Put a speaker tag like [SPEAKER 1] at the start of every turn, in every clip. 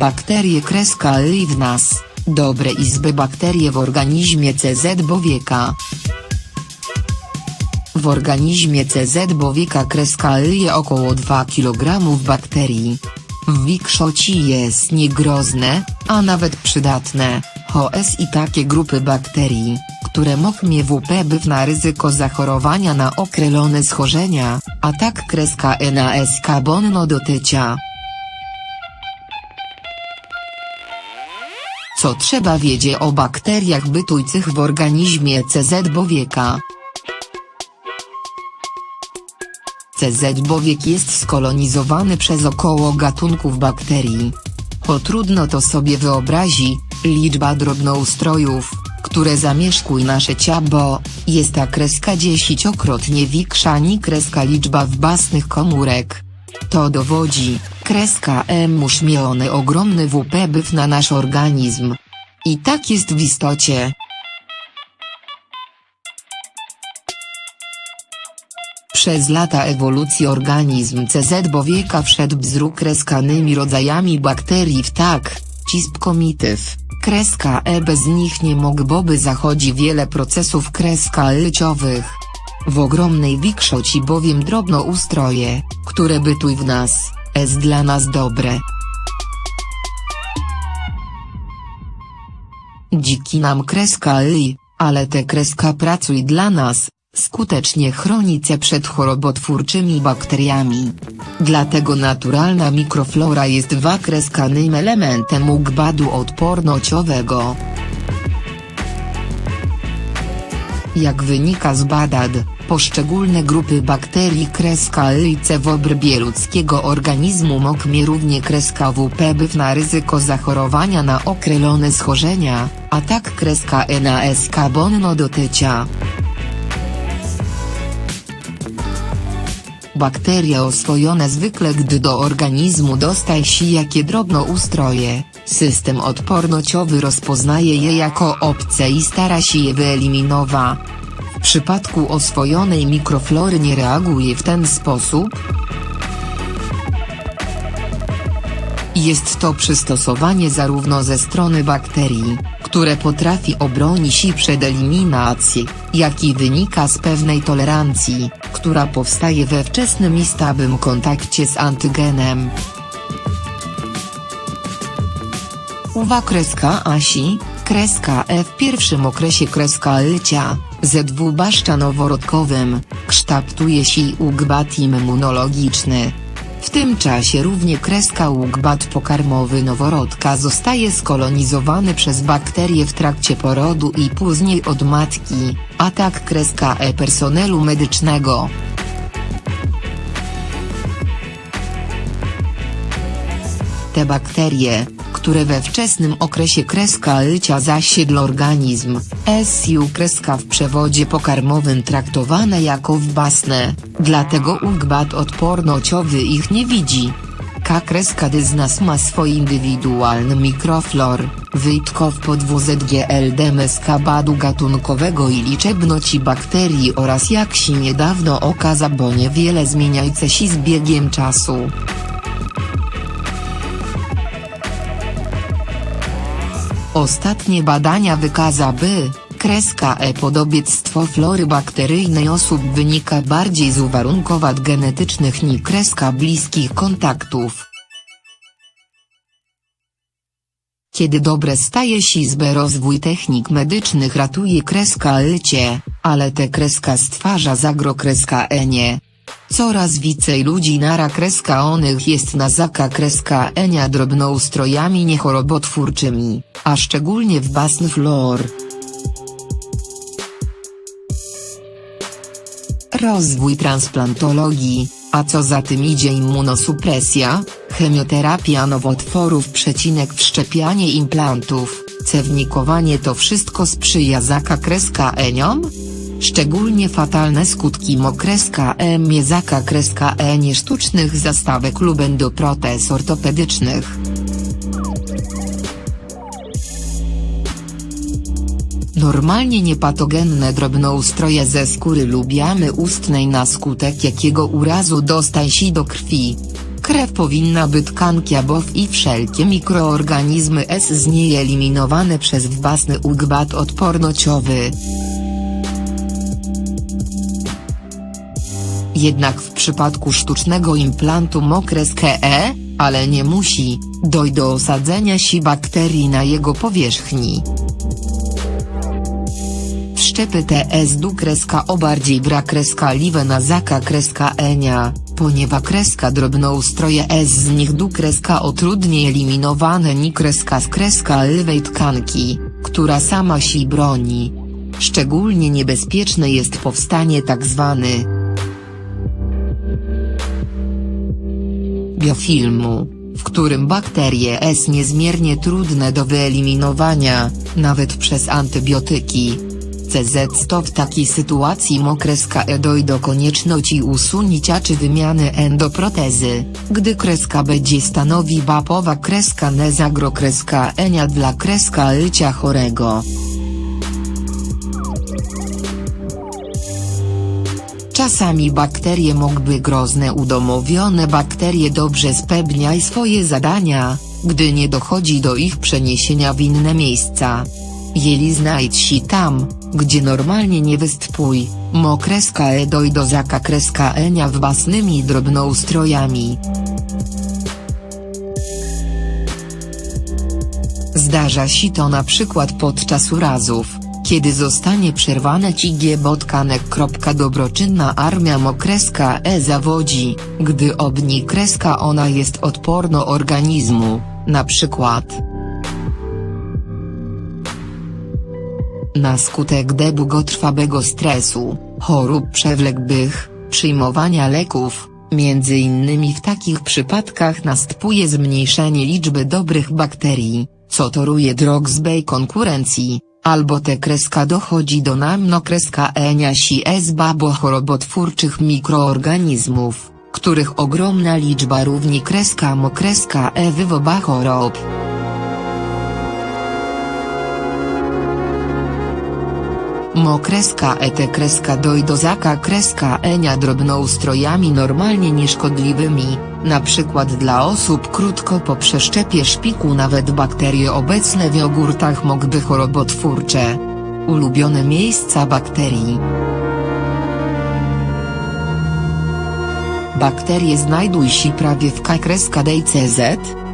[SPEAKER 1] Bakterie kreska i w nas, dobre izby bakterie w organizmie CZ bowieka. W organizmie CZ bowieka kreska je około 2 kg bakterii. W większości jest niegrozne, a nawet przydatne, HOS i takie grupy bakterii, które mogą wpływać na ryzyko zachorowania na określone schorzenia, a tak kreska NASK bonno dotycia. Co trzeba wiedzieć o bakteriach bytujących w organizmie CZ bowieka? CZ bowiek jest skolonizowany przez około gatunków bakterii. Cho trudno to sobie wyobrazi, liczba drobnoustrojów, które zamieszkują nasze ciało, jest ta kreska dziesięciokrotnie większa niż kreska liczba własnych komórek. To dowodzi, kreska musz mione ogromny wpływ na nasz organizm. I tak jest w istocie. Przez lata ewolucji organizm CZ bowieka wszedł wzór kreskanymi rodzajami bakterii w tak, cisp komityw, kreska E bez nich nie mogłoby zachodzi wiele procesów kreska lyciowych. W ogromnej większości bowiem drobnoustroje, które bytuj w nas, jest dla nas dobre. Dziki nam kreska li, ale te kreska pracuj dla nas, skutecznie chroni cię przed chorobotwórczymi bakteriami. Dlatego naturalna mikroflora jest wakreskanym elementem układu odpornościowego. Jak wynika z badań, poszczególne grupy bakterii kreska lice w obrębie ludzkiego organizmu mogą równie kreska wpływ na ryzyko zachorowania na określone schorzenia, a tak kreska NASK bonno dotycia. Bakteria oswojone zwykle gdy do organizmu dostaje się jakie drobnoustroje, system odpornościowy rozpoznaje je jako obce i stara się je wyeliminować. W przypadku oswojonej mikroflory nie reaguje w ten sposób. Jest to przystosowanie zarówno ze strony bakterii, które potrafi obronić się przed eliminacją, jak i wynika z pewnej tolerancji, która powstaje we wczesnym i stałym kontakcie z antygenem. Uwa kreska Asi, kreska E w pierwszym okresie kreska lcia, ZW baszczanoworodkowym, kształtuje się układ immunologiczny. W tym czasie równie kreska układ pokarmowy noworodka zostaje skolonizowany przez bakterie w trakcie porodu i później od matki, a tak kreska E personelu medycznego. Te bakterie, które we wczesnym okresie kreska lycia zasiedl organizm, SU kreska w przewodzie pokarmowym traktowane jako wbasne, dlatego układ odpornościowy ich nie widzi. K kreska z nas ma swój indywidualny mikroflor, wyjtkow podwózgld skabadu gatunkowego i liczebności bakterii oraz jak się niedawno okaza bo niewiele zmieniające się z biegiem czasu. Ostatnie badania wykazały, kreska E podobieństwo flory bakteryjnej osób wynika bardziej z uwarunkowań genetycznych niż kreska bliskich kontaktów. Kiedy dobre staje się zbe rozwój technik medycznych ratuje kreska lycie, ale te kreska stwarza zagro kreska E nie. Coraz więcej ludzi nara kreska onych jest na zaka kreska enia drobnoustrojami niechorobotwórczymi, a szczególnie w basn flor. Rozwój transplantologii, a co za tym idzie immunosupresja, chemioterapia nowotworów przecinek wszczepianie implantów, cewnikowanie to wszystko sprzyja zaka kreska eniom? Szczególnie fatalne skutki mokreska E miezaka kreska E. Niesztucznych zastawek lub endoprotez ortopedycznych. Normalnie niepatogenne drobnoustroje ze skóry lub jamy ustnej na skutek jakiego urazu dostaje się do krwi. Krew powinna być tkanki abow i wszelkie mikroorganizmy S z niej eliminowane przez własny układ odpornościowy. Jednak w przypadku sztucznego implantu mokres KE, ale nie musi, dojść do osadzenia się bakterii na jego powierzchni. Wszczepy TS du kreska o bardziej brak kreska liwe na zaka kreska enia, ponieważ kreska drobnoustroje S z nich du kreska o trudniej eliminowane ni kreska z kreska lwej tkanki, która sama się broni. Szczególnie niebezpieczne jest powstanie tak zwany biofilmu, w którym bakterie S niezmiernie trudne do wyeliminowania, nawet przez antybiotyki. CZ w takiej sytuacji mokreska E dojdzie do konieczności usunięcia czy wymiany endoprotezy, gdy kreska będzie stanowi bapowa kreska nezagro kreska enia dla kreska lycia chorego. Czasami bakterie mogły grozne udomowione bakterie dobrze spełniać swoje zadania, gdy nie dochodzi do ich przeniesienia w inne miejsca. Jeli znajdź się tam, gdzie normalnie nie występuj, mokreska e dojdo zaka kreska enia w basnymi drobnoustrojami. Zdarza się to na przykład podczas urazów, kiedy zostanie przerwane cigie botkanek. Dobroczynna armia mokreska E zawodzi, gdy obni kreska ona jest odporno organizmu, na przykład. Na skutek długotrwałego stresu, chorób przewlekłych, przyjmowania leków, między innymi w takich przypadkach następuje zmniejszenie liczby dobrych bakterii, co toruje drog zbej konkurencji, albo te kreska dochodzi do namno kreska enia si s babo chorobotwórczych mikroorganizmów, których ogromna liczba równi kreska mokreska e wywoba chorób. Mokreska et kreska dojdozaka kreska enia drobnoustrojami normalnie nieszkodliwymi, na przykład dla osób krótko po przeszczepie szpiku nawet bakterie obecne w jogurtach mogły chorobotwórcze. Ulubione miejsca bakterii Bakterie znajdują się prawie w kreska DCZ,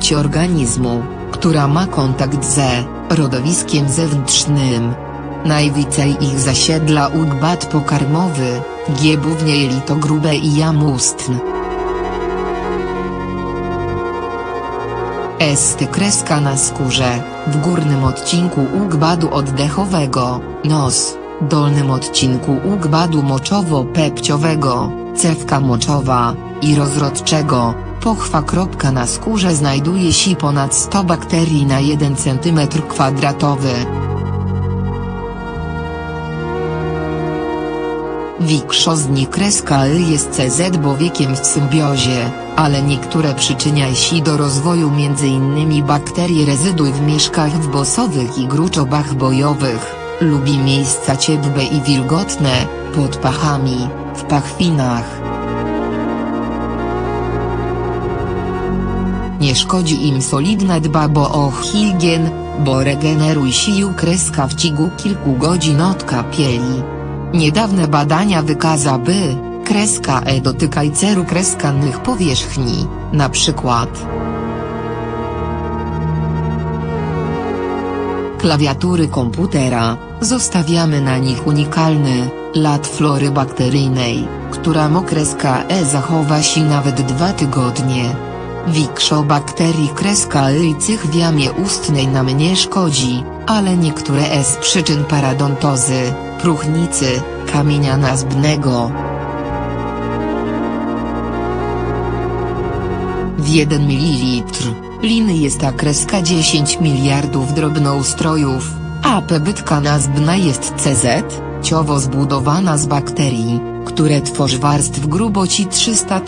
[SPEAKER 1] ci organizmu, która ma kontakt ze rodowiskiem zewnętrznym. Najwięcej ich zasiedla układ pokarmowy, głównie jelito grube i jam ustny. Esty kreska na skórze, w górnym odcinku układu oddechowego, nos, dolnym odcinku układu moczowo-pepciowego, cewka moczowa, i rozrodczego, pochwa. Kropka na skórze znajduje się ponad 100 bakterii na 1 cm2. Większość kreska L jest CZ bowiekiem w symbiozie, ale niektóre przyczynia się do rozwoju m.in. bakterii rezyduj w mieszkach wbosowych i gruczobach bojowych, lubi miejsca ciepłe i wilgotne, pod pachami, w pachwinach. Nie szkodzi im solidna dbabo o higien, bo regeneruj się kreska w cigu kilku godzin od kapieli. Niedawne badania wykazały, kreska E dotykaj ceru kreskanych powierzchni, na przykład klawiatury komputera, zostawiamy na nich unikalny, lat flory bakteryjnej, która mokreska E zachowa się nawet dwa tygodnie. Większo bakterii kreska lycych w jamie ustnej nam nie szkodzi, ale niektóre E z przyczyn paradontozy, próchnicy, kamienia nazbnego. W 1 ml liny jest ta kreska 10 miliardów drobnoustrojów, a pebytka nazbna jest CZ, ciowo zbudowana z bakterii, które tworzy warstw gruboci 300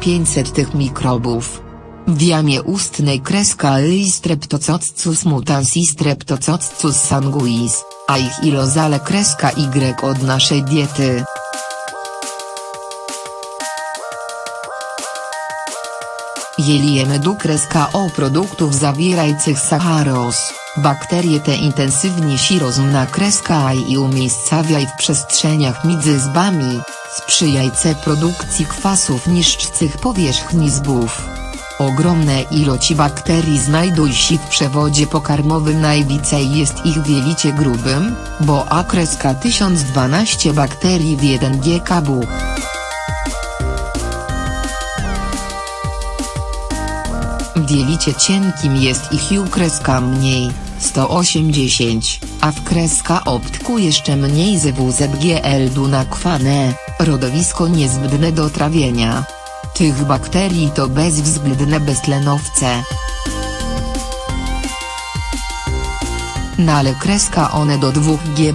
[SPEAKER 1] 500 tych mikrobów. W jamie ustnej kreska L streptococcus mutans i streptococcus sanguis, a ich ilozale kreska Y od naszej diety. Jeli jemy kreska o produktów zawierających sacharos, bakterie te intensywnie się rozmna kreska i umiejscawiaj w przestrzeniach między zbami, sprzyjajce produkcji kwasów niszczących powierzchni zbów. Ogromne ilości bakterii znajdują się w przewodzie pokarmowym najwięcej jest ich w jelicie grubym, bo a kreska 1012 bakterii w 1 GKB. W jelicie cienkim jest ich u kreska mniej, 180, a w kreska optku jeszcze mniej z WZGL dunakwane, rodowisko niezbędne do trawienia. Tych bakterii to bezwzględne beztlenowce. Na ale kreska one do dwóch G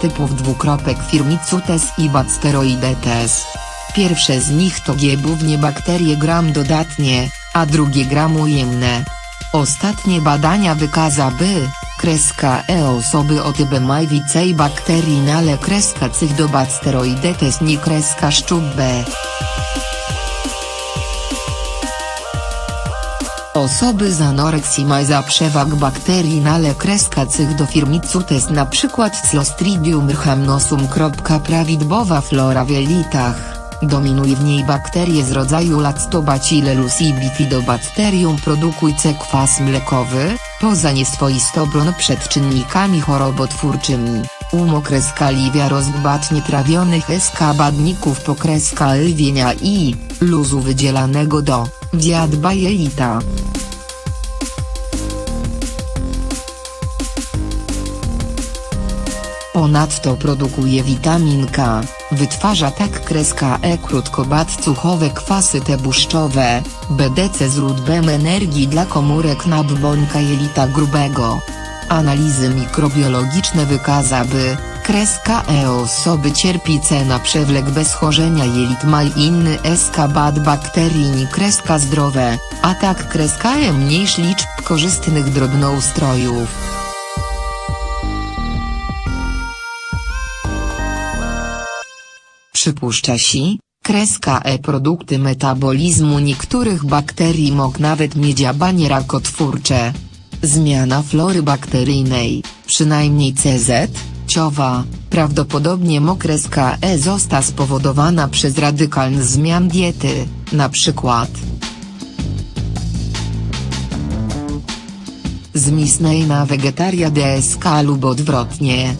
[SPEAKER 1] typów dwukropek firmicutes i bacteroidetes. Pierwsze z nich to G bakterie gram dodatnie, a drugie gram ujemne. Ostatnie badania wykazały, kreska E osoby o typie mają bakterii nale kreska cych do bacteroidetes nie kreska szczup B. Osoby z anoreksji mają przewag bakterii nale kreska cych do firmicutes na przykład Clostridium rhamnosum. Prawidłowa flora w jelitach. Dominuje w niej bakterie z rodzaju Lactobacillus i Bifidobacterium produkujce kwas mlekowy, poza nieswoistobron przed czynnikami chorobotwórczymi, umokreska liwia rozgbatnie trawionych eskabadników pokreska lwienia i, luzu wydzielanego do, wiadba jelita. Ponadto produkuje witamin K, wytwarza tak kreska E krótkobatcuchowe kwasy te błuszczowe, BDC źródłem energii dla komórek nabłonka jelita grubego. Analizy mikrobiologiczne wykazały, kreska E osoby cierpi na przewlek bez chorzenia jelit ma inny eskabad bakterii kreska zdrowe, a tak kreska E mniejsz liczb korzystnych drobnoustrojów. Przypuszcza się, kreska E produkty metabolizmu niektórych bakterii mogą nawet mieć abanie rakotwórcze. Zmiana flory bakteryjnej, przynajmniej CZ, prawdopodobnie mokreska E została spowodowana przez radykalne zmian diety, na przykład z misnej na wegetaria DSK lub odwrotnie.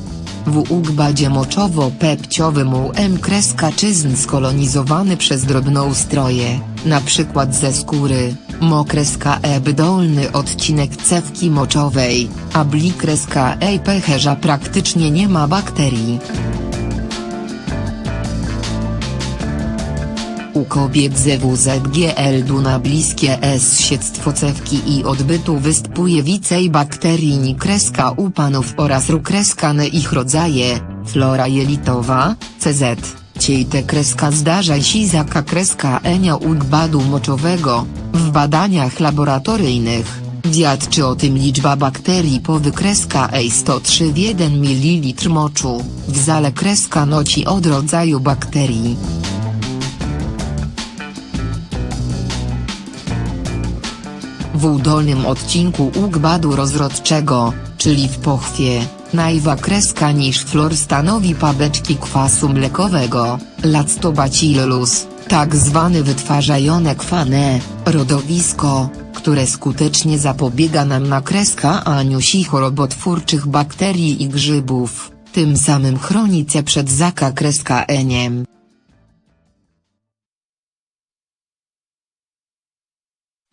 [SPEAKER 1] W ugbadzie moczowo-pepciowym UM kreskaczyzn skolonizowany przez drobnoustroje, np. ze skóry, mokreska E dolny odcinek cewki moczowej, a blikreska E pecherza praktycznie nie ma bakterii. U kobiet ze WZGL na bliskie S siedztwo cewki i odbytu występuje więcej bakterii nikreska u panów oraz rukreskane ich rodzaje, flora jelitowa, CZ, ciejte kreska zdarza się zaka kreska enia ugbadu moczowego, w badaniach laboratoryjnych. Wiadczy o tym liczba bakterii po wykreska E 103 w 1 ml moczu, w zale kreska noci od rodzaju bakterii. W dolnym odcinku ugładu rozrodczego, czyli w pochwie, najwa kreska niż flor stanowi pabeczki kwasu mlekowego, lactobacillus, tak zwany wytwarzajone kwane, rodowisko, które skutecznie zapobiega nam na kreska aniusi chorobotwórczych bakterii i grzybów, tym samym chroni cię przed zaka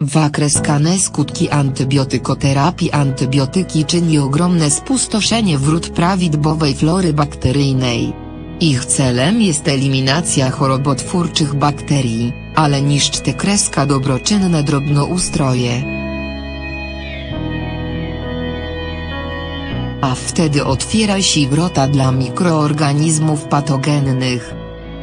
[SPEAKER 1] Wakreskane skutki antybiotykoterapii Antybiotyki czyni ogromne spustoszenie wrót prawidłowej flory bakteryjnej. Ich celem jest eliminacja chorobotwórczych bakterii, ale niszcz te kreska dobroczynne drobnoustroje. A wtedy otwiera się wrota dla mikroorganizmów patogennych.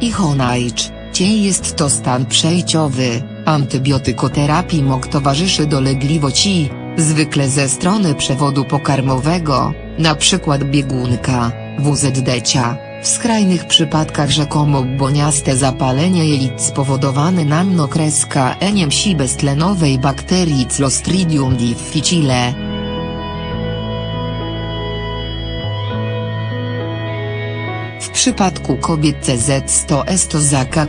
[SPEAKER 1] Ich onajdź, cień jest to stan przejściowy Antybiotykoterapii MOG towarzyszy dolegliwości, zwykle ze strony przewodu pokarmowego, np. biegunka, WZD-cia, W skrajnych przypadkach rzekomo błoniaste zapalenie jelit spowodowane namnokreskaniem si beztlenowej bakterii Clostridium difficile. Przypadku kobiet CZ to jest to zaka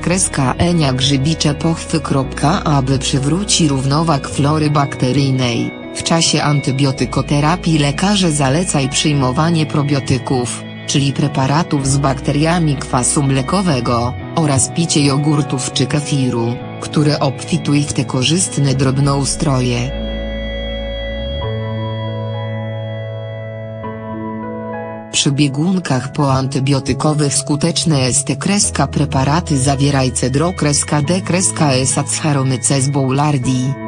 [SPEAKER 1] enia grzybicze pochwy. Aby przywróci równowag flory bakteryjnej, w czasie antybiotykoterapii lekarze zalecaj przyjmowanie probiotyków, czyli preparatów z bakteriami kwasu mlekowego, oraz picie jogurtów czy kefiru, które obfitują w te korzystne drobnoustroje. Przy biegunkach poantybiotykowych skuteczne jest kreska preparaty zawieraj cedro kreska d kreska esacharomyces boulardii.